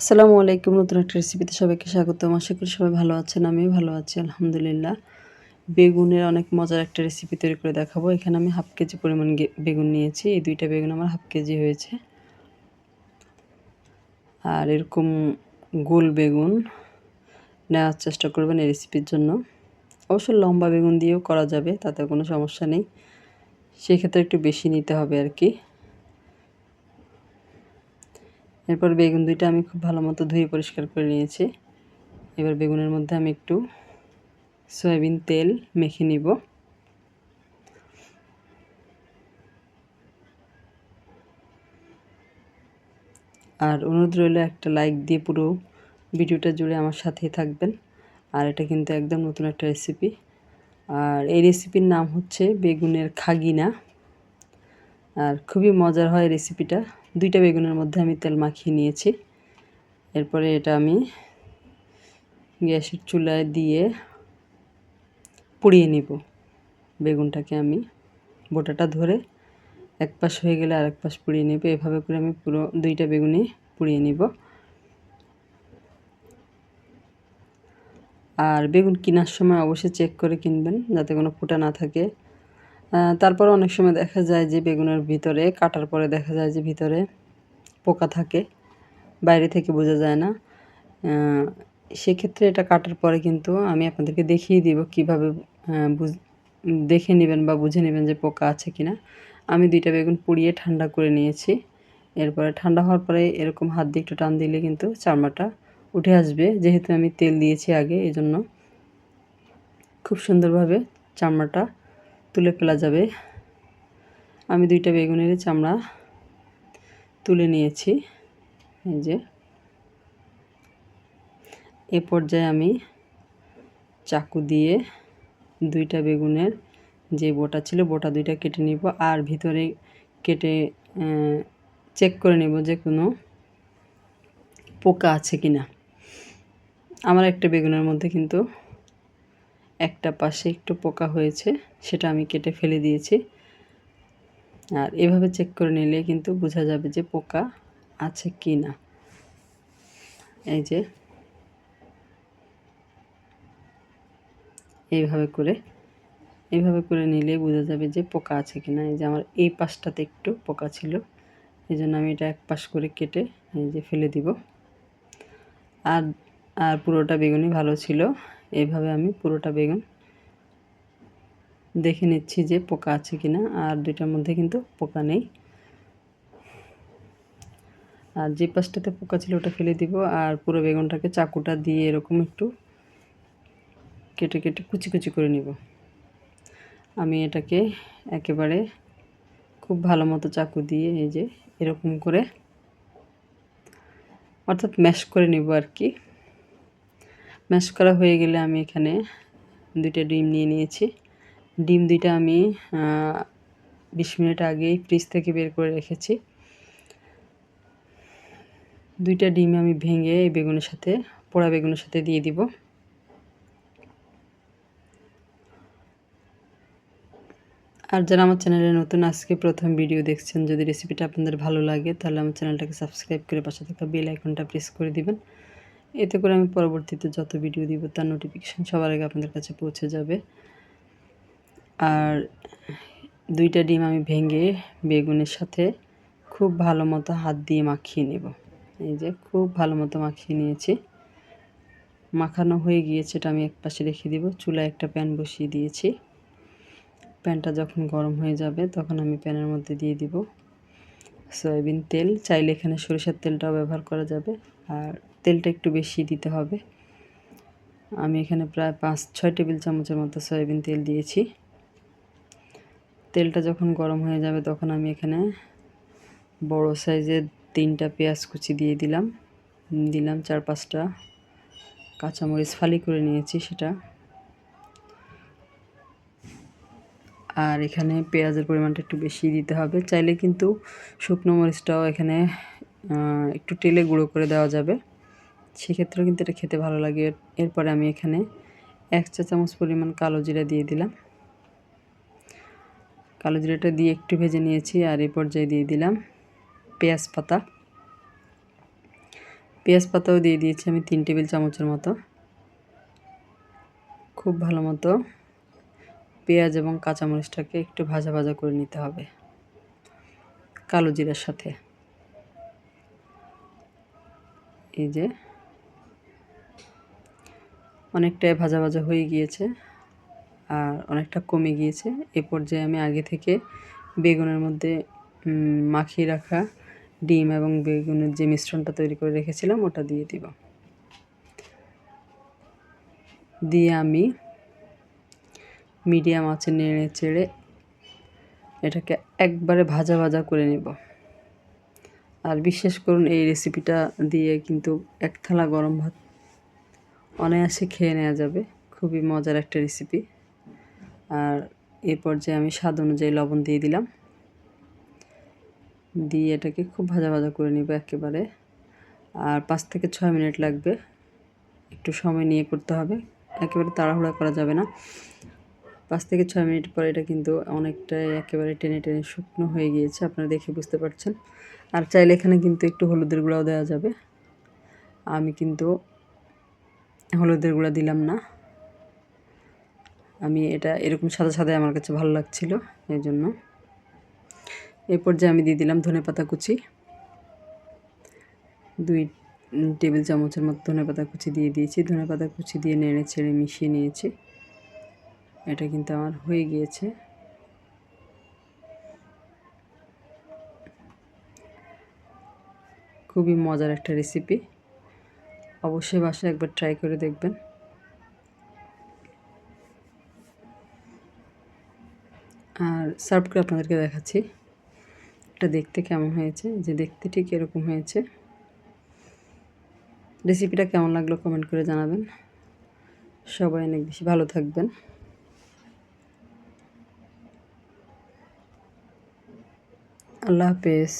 আসসালামু আলাইকুম, নতুন একটা রেসিপিতে সবাইকে স্বাগতম। আশা করি সবাই ভালো আছেন, আমিও ভালো আছি, আলহামদুলিল্লাহ। বেগুনের অনেক মজার একটা রেসিপি তৈরি করে দেখাবো। এখানে আমি হাফ কেজি পরিমাণ বেগুন নিয়েছি। এই দুইটা বেগুন আমার হাফ কেজি হয়েছে। আর এরকম গোল বেগুন নেওয়ার চেষ্টা করবেন এই রেসিপির জন্য। অবশ্য লম্বা বেগুন দিয়েও করা যাবে, তাতে কোনো সমস্যা নেই। সেক্ষেত্রে একটু বেশি নিতে হবে আর কি। এরপর বেগুন দুইটা আমি খুব ভালো মতো ধুয়ে পরিষ্কার করে নিয়েছি। এবার বেগুনের মধ্যে আমি একটু সয়াবিন তেল মেখে নিব। আর অনুরোধ রইল একটা লাইক দিয়ে পুরো ভিডিওটা জুড়ে আমার সাথেই থাকবেন। আর এটা কিন্তু একদম নতুন একটা রেসিপি আর এই রেসিপির নাম হচ্ছে বেগুনের খাগিনা। আর খুবই মজার হয় রেসিপিটা দুইটা বেগুনের মধ্যে আমি তেল মাখিয়ে নিয়েছি। এরপরে এটা আমি গ্যাসের চুলায় দিয়ে পুড়িয়ে নিব। বেগুনটাকে আমি বোটাটা ধরে এক পাশ হয়ে গেলে আরেক পাশ পুড়িয়ে নেব। এভাবে করে আমি পুরো দুইটা বেগুনি পুড়িয়ে নিব। আর বেগুন কেনার সময় অবশ্যই চেক করে কিনবেন যাতে কোনো ফুটা না থাকে। তারপর অনেক সময় দেখা যায় যে বেগুনের ভিতরে, কাটার পরে দেখা যায় যে ভিতরে পোকা থাকে, বাইরে থেকে বোঝা যায় না। সেক্ষেত্রে এটা কাটার পরে কিন্তু আমি আপনাদেরকে দেখিয়ে দিব কীভাবে দেখে নেবেন বা বুঝে নেবেন যে পোকা আছে কিনা। আমি দুইটা বেগুন পুড়িয়ে ঠান্ডা করে নিয়েছি। এরপরে ঠান্ডা হওয়ার পরে এরকম হাত দিয়ে একটু টান দিলে কিন্তু চামড়াটা উঠে আসবে। যেহেতু আমি তেল দিয়েছি আগে এই জন্য খুব সুন্দরভাবে চামড়াটা তুলে ফেলা যাবে। আমি দুইটা বেগুনের চামড়া তুলে নিয়েছি। এই যে। এ পর্যায়ে আমি চাকু দিয়ে দুইটা বেগুনের যে বোটা ছিল, বোটা দুইটা কেটে নিব আর ভিতরে কেটে চেক করে নেব যে কোনো পোকা আছে কি না আমার একটা বেগুনের মধ্যে কিন্তু একটা পাশে একটু পোকা হয়েছে, সেটা আমি কেটে ফেলে দিয়েছি। আর এভাবে চেক করে নিলে কিন্তু বোঝা যাবে যে পোকা আছে কি না। এই যে। এইভাবে করে এইভাবে করে নিলে বোঝা যাবে যে পোকা আছে কি না। এই যে আমার এই পাশটাতে একটু পোকা ছিল, এই জন্য আমি এটা এক পাশ করে কেটে এই যে ফেলে দিব। আর আর পুরোটা বেগুনি ভালো ছিল। এইভাবে আমি পুরোটা বেগুন দেখে নিচ্ছি যে পোকা আছে কি না আর দুইটার মধ্যে কিন্তু পোকা নেই। আর যে পাশটাতে পোকা ছিল ওটা ফেলে দিব, আর পুরো বেগুনটাকে চাকুটা দিয়ে এরকম একটু কেটে কেটে কুচি কুচি করে নিব। আমি এটাকে একেবারে খুব ভালো মতো চাকু দিয়ে এই যে এরকম করে অর্থাৎ ম্যাশ করে নিব আর কি। ম্যাশ করা হয়ে গেলে আমি এখানে দুইটা ডিম নিয়ে নিয়েছি। ডিম দুইটা আমি বিশ মিনিট আগেই ফ্রিজ থেকে বের করে রেখেছি। দুইটা ডিম আমি ভেঙে এই বেগুনের সাথে, পোড়া বেগুনের সাথে দিয়ে দিব। আর যারা আমার চ্যানেলে নতুন, আজকে প্রথম ভিডিও দেখছেন, যদি রেসিপিটা আপনাদের ভালো লাগে, তাহলে আমার চ্যানেলটাকে সাবস্ক্রাইব করে পাশে থাকা বেল আইকনটা প্রেস করে দিবেন। এতে করে আমি পরবর্তীতে যত ভিডিও দিব, তার নোটিফিকেশান সবার আগে আপনাদের কাছে পৌঁছে যাবে। আর দুইটা ডিম আমি ভেঙে বেগুনের সাথে খুব ভালো মতো হাত দিয়ে মাখিয়ে নেব। এই যে খুব ভালো মতো মাখিয়ে নিয়েছি। মাখানো হয়ে গিয়েছে, এটা আমি এক পাশে রেখে দিব। চুলায় একটা প্যান বসিয়ে দিয়েছি। প্যানটা যখন গরম হয়ে যাবে, তখন আমি প্যানের মধ্যে দিয়ে দিব। সয়াবিন তেল, চাইলে এখানে সরিষার তেলটাও ব্যবহার করা যাবে। আর তেলটা একটু বেশি দিতে হবে। আমি এখানে প্রায় পাঁচ, ছয় টেবিল চামচের মতো সয়াবিন তেল দিয়েছি। তেলটা যখন গরম হয়ে যাবে তখন আমি এখানে বড় সাইজের তিনটা পেঁয়াজ কুচি দিয়ে দিলাম। দিলাম চার পাঁচটা কাঁচামরিচ ফালি করে নিয়েছি সেটা। আর এখানে পেঁয়াজের পরিমাণটা একটু বেশি দিতে হবে। চাইলে কিন্তু শুকনো মরিচটাও এখানে একটু তেলে গুঁড়ো করে দেওয়া যাবে। সেক্ষেত্রেও কিন্তু এটা খেতে ভালো লাগে। এরপরে আমি এখানে এক চা চামচ পরিমাণ কালো জিরা দিয়ে দিলাম। কালো জিরাটা দিয়ে একটু ভেজে নিয়েছি আর এই পর্যায়ে দিয়ে দিলাম পেঁয়াজ পাতা। পেঁয়াজ পাতাও দিয়ে দিয়েছি আমি তিন টেবিল চামচের মতো। খুব ভালো মতো পেঁয়াজ এবং কাঁচামরিচটাকে একটু ভাজা ভাজা করে নিতে হবে কালো জিরার সাথে। এই যে অনেকটাই ভাজা ভাজা হয়ে গিয়েছে আর অনেকটা কমে গিয়েছে। এ পর্যায়ে আমি আগে থেকে বেগুনের মধ্যে মাখিয়ে রাখা ডিম এবং বেগুনের যে মিশ্রণটা তৈরি করে রেখেছিলাম, ওটা দিয়ে দিব। দিয়ে আমি মিডিয়াম আঁচে নেড়ে চেড়ে এটাকে একবারে ভাজা ভাজা করে নেব। আর বিশেষ করুন, এই রেসিপিটা দিয়ে কিন্তু এক থালা গরম ভাত অনায়াসে খেয়ে নেওয়া যাবে। খুবই মজার একটা রেসিপি আর এ পর্যায়ে আমি স্বাদ অনুযায়ী লবণ দিয়ে দিলাম। দিয়ে এটাকে খুব ভাজা ভাজা করে নিব একেবারে। আর পাঁচ থেকে ছয় মিনিট লাগবে। একটু সময় নিয়ে করতে হবে। একেবারে তাড়াহুড়া করা যাবে না। পাঁচ থেকে ছয় মিনিট পর এটা কিন্তু অনেকটাই একেবারে টেনে টেনে শুকনো হয়ে গিয়েছে। আপনারা দেখে বুঝতে পারছেন। আর চাইলে এখানে কিন্তু একটু হলুদের গুঁড়াও দেওয়া যাবে। আমি কিন্তু হলুদের গুঁড়া দিলাম না। আমি এটা এরকম সাদা সাদা আমার কাছে ভালো লাগছিল এই জন্য। এই পর্যায়ে আমি দিয়ে দিলাম ধনে পাতা কুচি। দুই টেবিল চামচের মতো ধনে পাতা কুচি দিয়ে দিয়েছি। ধনে পাতা কুচি দিয়ে নেড়ে ছেড়ে মিশিয়ে নিয়েছি। এটা কিন্তু আমার হয়ে গিয়েছে। খুবই মজার একটা রেসিপি অবশ্যই বাসায় একবার ট্রাই করে দেখবেন। আর সার্ভ করে আপনাদেরকে দেখাচ্ছি। এটা দেখতে কেমন হয়েছে? যে দেখতে ঠিক এরকম হয়েছে। রেসিপিটা কেমন লাগল কমেন্ট করে জানাবেন। সবাই অনেক বেশি ভালো থাকবেন। আল্লাহ হাফেজ।